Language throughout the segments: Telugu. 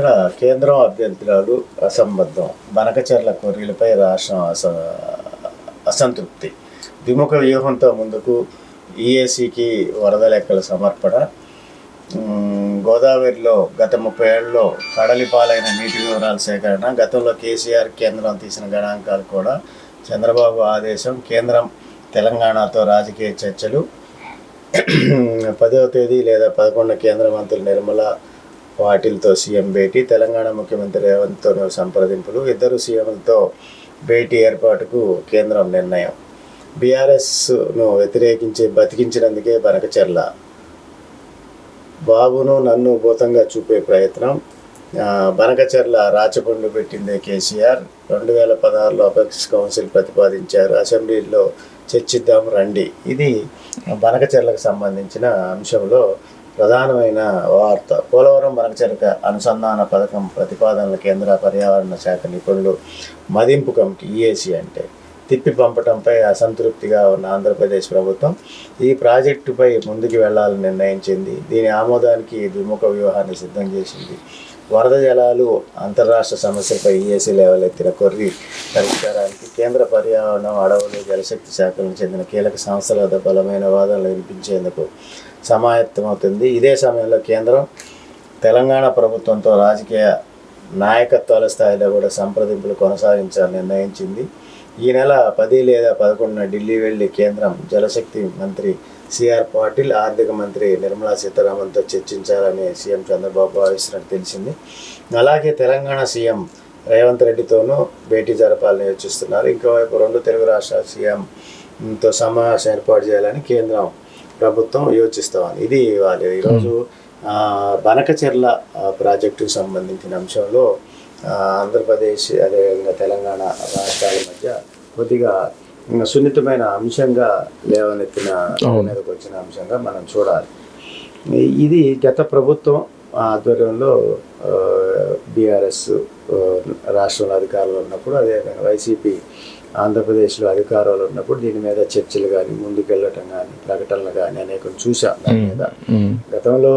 ఇక్కడ కేంద్రం అభ్యర్థురాలు అసంబద్ధం. బనకచర్ల కొర్రీలపై రాష్ట్రం అస అసంతృప్తి. ద్విముఖ వ్యూహంతో ముందుకు ఈఏసీకి వరద లెక్కల సమర్పణ. గోదావరిలో గత ముప్పై ఏళ్ళలో కడలిపాలైన నీటి వివరాల సేకరణ. గతంలో కేసీఆర్ కేంద్రం తీసిన గణాంకాలు కూడా చంద్రబాబు ఆదేశం కేంద్రం తెలంగాణతో రాజకీయ చర్చలు. పదవ తేదీ లేదా పదకొండు కేంద్ర మంత్రులు నిర్మల వాటిలతో సీఎం భేటీ. తెలంగాణ ముఖ్యమంత్రి రేవంత్తో సంప్రదింపులు. ఇద్దరు సీఎంలతో భేటీ ఏర్పాటుకు కేంద్రం నిర్ణయం. బీఆర్ఎస్ను వ్యతిరేకించి బతికించినందుకే బనకచెర్ల. బాబును నన్ను భూతంగా చూపే ప్రయత్నం. బనకచెర్ల రాచపండు పెట్టిందే కేసీఆర్. రెండు వేల పదహారులో అపెక్స్ కౌన్సిల్ ప్రతిపాదించారు. అసెంబ్లీలో చర్చిద్దాం రండి. ఇది బనకచెర్లకు సంబంధించిన అంశంలో ప్రధానమైన వార్త. పోలవరం బనకచెర్క అనుసంధాన పథకం ప్రతిపాదనల కేంద్ర పర్యావరణ శాఖ నిపుణులు మదింపు కమిటీ ఈఏసీ అంటే. తిప్పి పంపటంపై అసంతృప్తిగా ఉన్న ఆంధ్రప్రదేశ్ ప్రభుత్వం ఈ ప్రాజెక్టుపై ముందుకు వెళ్ళాలని నిర్ణయించింది. దీని ఆమోదానికి ద్విముఖ వ్యూహాన్ని సిద్ధం చేసింది. వరద జలాలు అంతర్రాష్ట్ర సమస్యలపై లెవెల్ ఎత్తిన కొర్రి పరిష్కారానికి కేంద్ర పర్యావరణం అడవులు జలశక్తి శాఖలకు చెందిన కీలక సంస్థల వద్ద బలమైన వాదనలు వినిపించేందుకు సమాయత్తమవుతుంది. ఇదే సమయంలో కేంద్రం తెలంగాణ ప్రభుత్వంతో రాజకీయ నాయకత్వాల స్థాయిలో కూడా సంప్రదింపులు కొనసాగించాలని నిర్ణయించింది. ఈ నెల పది లేదా పదకొండున ఢిల్లీ వెళ్ళి కేంద్రం జలశక్తి మంత్రి సిఆర్ పాటిల్ ఆర్థిక మంత్రి నిర్మలా సీతారామన్తో చర్చించాలని సీఎం చంద్రబాబు భావిస్తున్నట్టు తెలిసింది. అలాగే తెలంగాణ సీఎం రేవంత్ రెడ్డితోనూ భేటీ జరపాలని యోచిస్తున్నారు. ఇంకోవైపు రెండు తెలుగు రాష్ట్రాల సీఎంతో సమావేశం ఏర్పాటు చేయాలని కేంద్రం ప్రభుత్వం యోచిస్తామని ఇది వాళ్ళు ఈరోజు బనకచెర్ల ప్రాజెక్టుకు సంబంధించిన అంశంలో ఆంధ్రప్రదేశ్ అదేవిధంగా తెలంగాణ రాష్ట్ర కొద్దిగా సున్నితమైన అంశంగా లేవనెత్తిన మీదకి వచ్చిన అంశంగా మనం చూడాలి. ఇది గత ప్రభుత్వం ఆధ్వర్యంలో బీఆర్ఎస్ రాష్ట్రంలో అధికారంలో ఉన్నప్పుడు అదేవిధంగా వైసీపీ ఆంధ్రప్రదేశ్లో అధికారంలో ఉన్నప్పుడు దీని మీద చర్చలు కానీ ముందుకెళ్ళటం కానీ ప్రకటనలు కానీ అనేకం చూసాం దాని మీద. గతంలో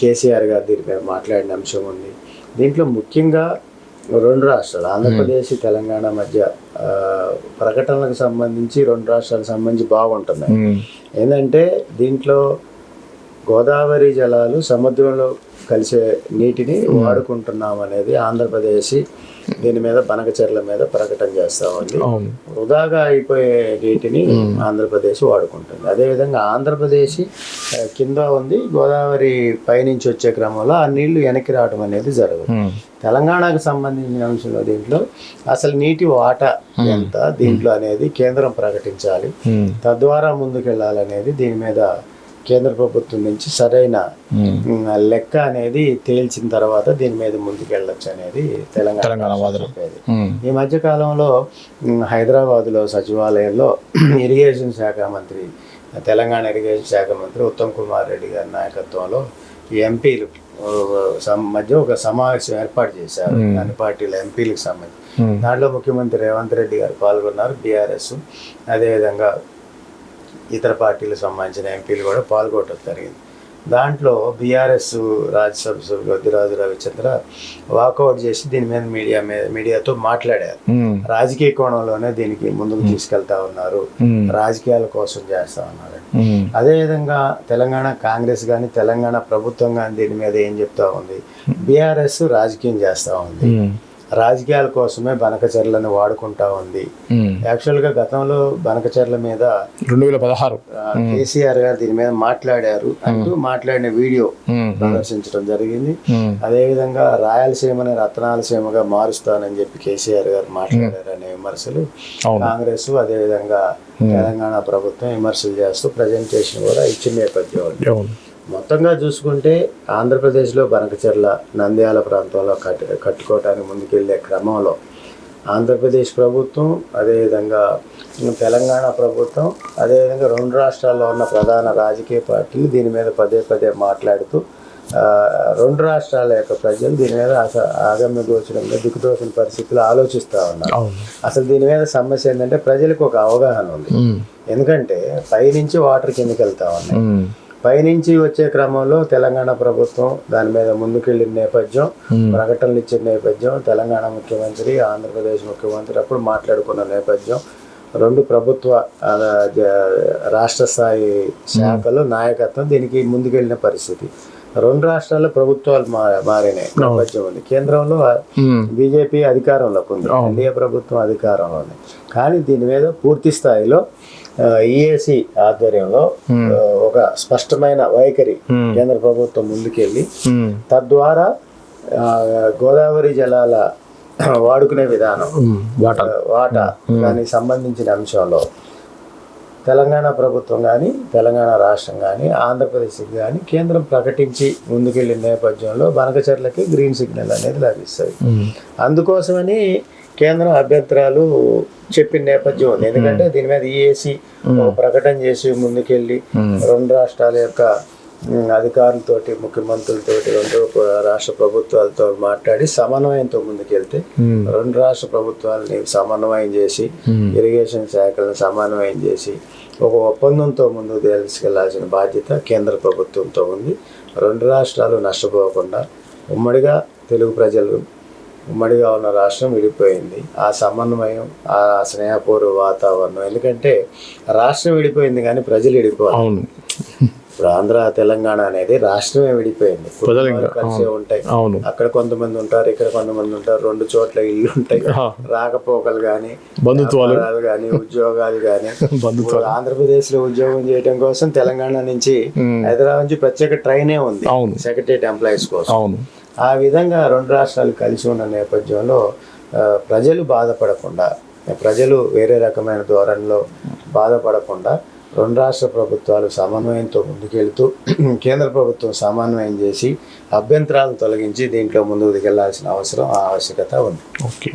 కేసీఆర్ గారు దీని మీద మాట్లాడిన అంశం ఉంది. దీంట్లో ముఖ్యంగా రెండు రాష్ట్రాలు ఆంధ్రప్రదేశ్ తెలంగాణ మధ్య ప్రకటనలకు సంబంధించి రెండు రాష్ట్రాలకు సంబంధించి బాగుంటుంది ఏంటంటే దీంట్లో గోదావరి జలాలు సముద్రంలో కలిసే నీటిని వాడుకుంటున్నాం అనేది ఆంధ్రప్రదేశ్ దీని మీద బనకచెర్ల మీద ప్రకటన చేస్తా ఉంది అవును. వృధాగా అయిపోయే నీటిని ఆంధ్రప్రదేశ్ వాడుకుంటుంది. అదేవిధంగా ఆంధ్రప్రదేశ్ కింద ఉంది గోదావరి పైనుంచి వచ్చే క్రమంలో ఆ నీళ్ళు వెనక్కి రావడం అనేది జరగదు. తెలంగాణకు సంబంధించిన అంశంలో దీంట్లో అసలు నీటి వాటా ఎంత దీంట్లో అనేది కేంద్రం ప్రకటించాలి. తద్వారా ముందుకెళ్ళాలనేది దీని మీద కేంద్ర ప్రభుత్వం నుంచి సరైన లెక్క అనేది తేల్చిన తర్వాత దీని మీద ముందుకెళ్ళొచ్చు అనేది తెలంగాణ. ఈ మధ్య కాలంలో హైదరాబాదులో సచివాలయంలో ఇరిగేషన్ శాఖ మంత్రి తెలంగాణ ఇరిగేషన్ శాఖ మంత్రి ఉత్తమ్ కుమార్ రెడ్డి గారి నాయకత్వంలో ఎంపీలు మధ్య ఒక సమావేశం ఏర్పాటు చేశారు. అన్ని పార్టీల ఎంపీలకు సంబంధించి. దాంట్లో ముఖ్యమంత్రి రేవంత్ రెడ్డి గారు పాల్గొన్నారు బీఆర్ఎస్. అదేవిధంగా ఇతర పార్టీలకు సంబంధించిన ఎంపీలు కూడా పాల్గొనడం జరిగింది దాంట్లో బీఆర్ఎస్ రాజ్యసభ సభ్యులు వద్దిరాజు రవిచంద్ర వాకౌట్ చేసి దీని మీద మీడియా మీద మీడియాతో మాట్లాడారు. రాజకీయ కోణంలోనే దీనికి ముందుకు తీసుకెళ్తా ఉన్నారు. రాజకీయాల కోసం చేస్తా ఉన్నారు. అదేవిధంగా తెలంగాణ కాంగ్రెస్ కానీ తెలంగాణ ప్రభుత్వం కానీ దీని మీద ఏం చెప్తా ఉంది బీఆర్ఎస్ రాజకీయం చేస్తా ఉంది. రాజకీయాల కోసమే బనకచర్లను వాడుకుంటా ఉంది. ఉమ్. యాక్చువల్గా గతంలో బనకచర్ల మీద రెండు వేల పదహారు కేసీఆర్ గారు దీని మీద మాట్లాడారు అంటూ మాట్లాడిన వీడియో. ప్రదర్శించడం జరిగింది. ఉమ్. అదేవిధంగా రాయలసీమని రత్నాలసీమగా మారుస్తానని చెప్పి కేసీఆర్ గారు మాట్లాడారు అనే విమర్శలు కాంగ్రెస్ అదేవిధంగా తెలంగాణ ప్రభుత్వం విమర్శలు చేస్తూ ప్రజెంటేషన్ కూడా ఇచ్చిన నేపథ్యం మొత్తంగా చూసుకుంటే ఆంధ్రప్రదేశ్లో బనకచెర్ల నంద్యాల ప్రాంతంలో కట్టు కట్టుకోవటానికి ముందుకెళ్ళే క్రమంలో ఆంధ్రప్రదేశ్ ప్రభుత్వం అదేవిధంగా తెలంగాణ ప్రభుత్వం అదేవిధంగా రెండు రాష్ట్రాల్లో ఉన్న ప్రధాన రాజకీయ పార్టీలు దీని మీద పదే పదే మాట్లాడుతూ రెండు రాష్ట్రాల యొక్క ప్రజలు దీని మీద ఆగమ్య గోచరంగా దిక్కుతోసిన పరిస్థితులు ఆలోచిస్తూ ఉన్నారు అసలు దీని మీద సమస్య ఏంటంటే ప్రజలకు ఒక అవగాహన ఉంది. ఎందుకంటే పైనుంచి వాటర్ కిందకి వెళ్తా ఉన్నాయి. పైనుంచి వచ్చే క్రమంలో తెలంగాణ ప్రభుత్వం దాని మీద ముందుకెళ్ళిన నేపథ్యం ప్రకటనలు ఇచ్చిన నేపథ్యం తెలంగాణ ముఖ్యమంత్రి ఆంధ్రప్రదేశ్ ముఖ్యమంత్రి అప్పుడు మాట్లాడుకున్న నేపథ్యం రెండు ప్రభుత్వ రాష్ట్ర స్థాయి శాఖలు నాయకత్వం దీనికి ముందుకెళ్ళిన పరిస్థితి. రెండు రాష్ట్రాల్లో ప్రభుత్వాలు మారినాయి ఉంది కేంద్రంలో బీజేపీ అధికారంలోకి ఉంది. ఎన్డీఏ ప్రభుత్వం అధికారంలో ఉంది. కానీ దీని మీద పూర్తి స్థాయిలో ఈఏసి ఆధ్వర్యంలో ఒక స్పష్టమైన వైఖరి కేంద్ర ప్రభుత్వం ముందుకెళ్ళి తద్వారా గోదావరి జలాల వాడుకునే విధానం వాటా. వాటా దానికి సంబంధించిన అంశంలో తెలంగాణ ప్రభుత్వం కానీ తెలంగాణ రాష్ట్రం కానీ ఆంధ్రప్రదేశ్కి కానీ కేంద్రం ప్రకటించి ముందుకెళ్ళిన నేపథ్యంలో బనకచర్లకి గ్రీన్ సిగ్నల్ అనేది లభిస్తుంది. అందుకోసమని కేంద్రం అభ్యంతరాలు చెప్పిన నేపథ్యం ఉంది. ఎందుకంటే దీని మీద ఈఏసి ప్రకటన చేసి ముందుకెళ్ళి రెండు రాష్ట్రాల యొక్క అధికారులతోటి ముఖ్యమంత్రులతోటి రెండు రాష్ట్ర ప్రభుత్వాలతో మాట్లాడి సమన్వయంతో ముందుకెళ్తే రెండు రాష్ట్ర ప్రభుత్వాలని సమన్వయం చేసి ఇరిగేషన్ శాఖలను సమన్వయం చేసి ఒక ఒప్పందంతో ముందుకు తీసుకెళ్ళాల్సిన బాధ్యత కేంద్ర ప్రభుత్వంతో ఉంది. రెండు రాష్ట్రాలు నష్టపోకుండా ఉమ్మడిగా తెలుగు ప్రజలు ఉమ్మడిగా ఉన్న రాష్ట్రం విడిపోయింది. ఆ సమన్వయం ఆ స్నేహపూర్వ వాతావరణం. ఎందుకంటే రాష్ట్రం విడిపోయింది కానీ ప్రజలు విడిపోవాలి. ఇప్పుడు ఆంధ్ర తెలంగాణ అనేది రాష్ట్రమే విడిపోయింది. కలిసే ఉంటాయి. అక్కడ కొంతమంది ఉంటారు ఇక్కడ కొంతమంది ఉంటారు రెండు చోట్ల ఇల్లు ఉంటాయి. రాకపోకలు కానీ బంధుత్వాలు. కానీ ఉద్యోగాలు కానీ బంధుత్వాలు. ఆంధ్రప్రదేశ్లో ఉద్యోగం చేయడం కోసం తెలంగాణ నుంచి హైదరాబాద్ నుంచి ప్రత్యేక ట్రైనే ఉంది. అవును. సెక్రటరియట్ ఎంప్లాయీస్ కోసం. అవును. ఆ విధంగా రెండు రాష్ట్రాలు కలిసి ఉన్న నేపథ్యంలో ప్రజలు బాధపడకుండా ప్రజలు వేరే రకమైన ధోరణిలో బాధపడకుండా రెండు రాష్ట్ర ప్రభుత్వాలు సమన్వయంతో ముందుకెళ్తూ కేంద్ర ప్రభుత్వం సమన్వయం చేసి అభ్యంతరాలు తొలగించి దీంట్లో ముందుకు దిగెళ్ళాల్సిన అవసరం ఆ ఆవశ్యకత ఉంది. ఓకే.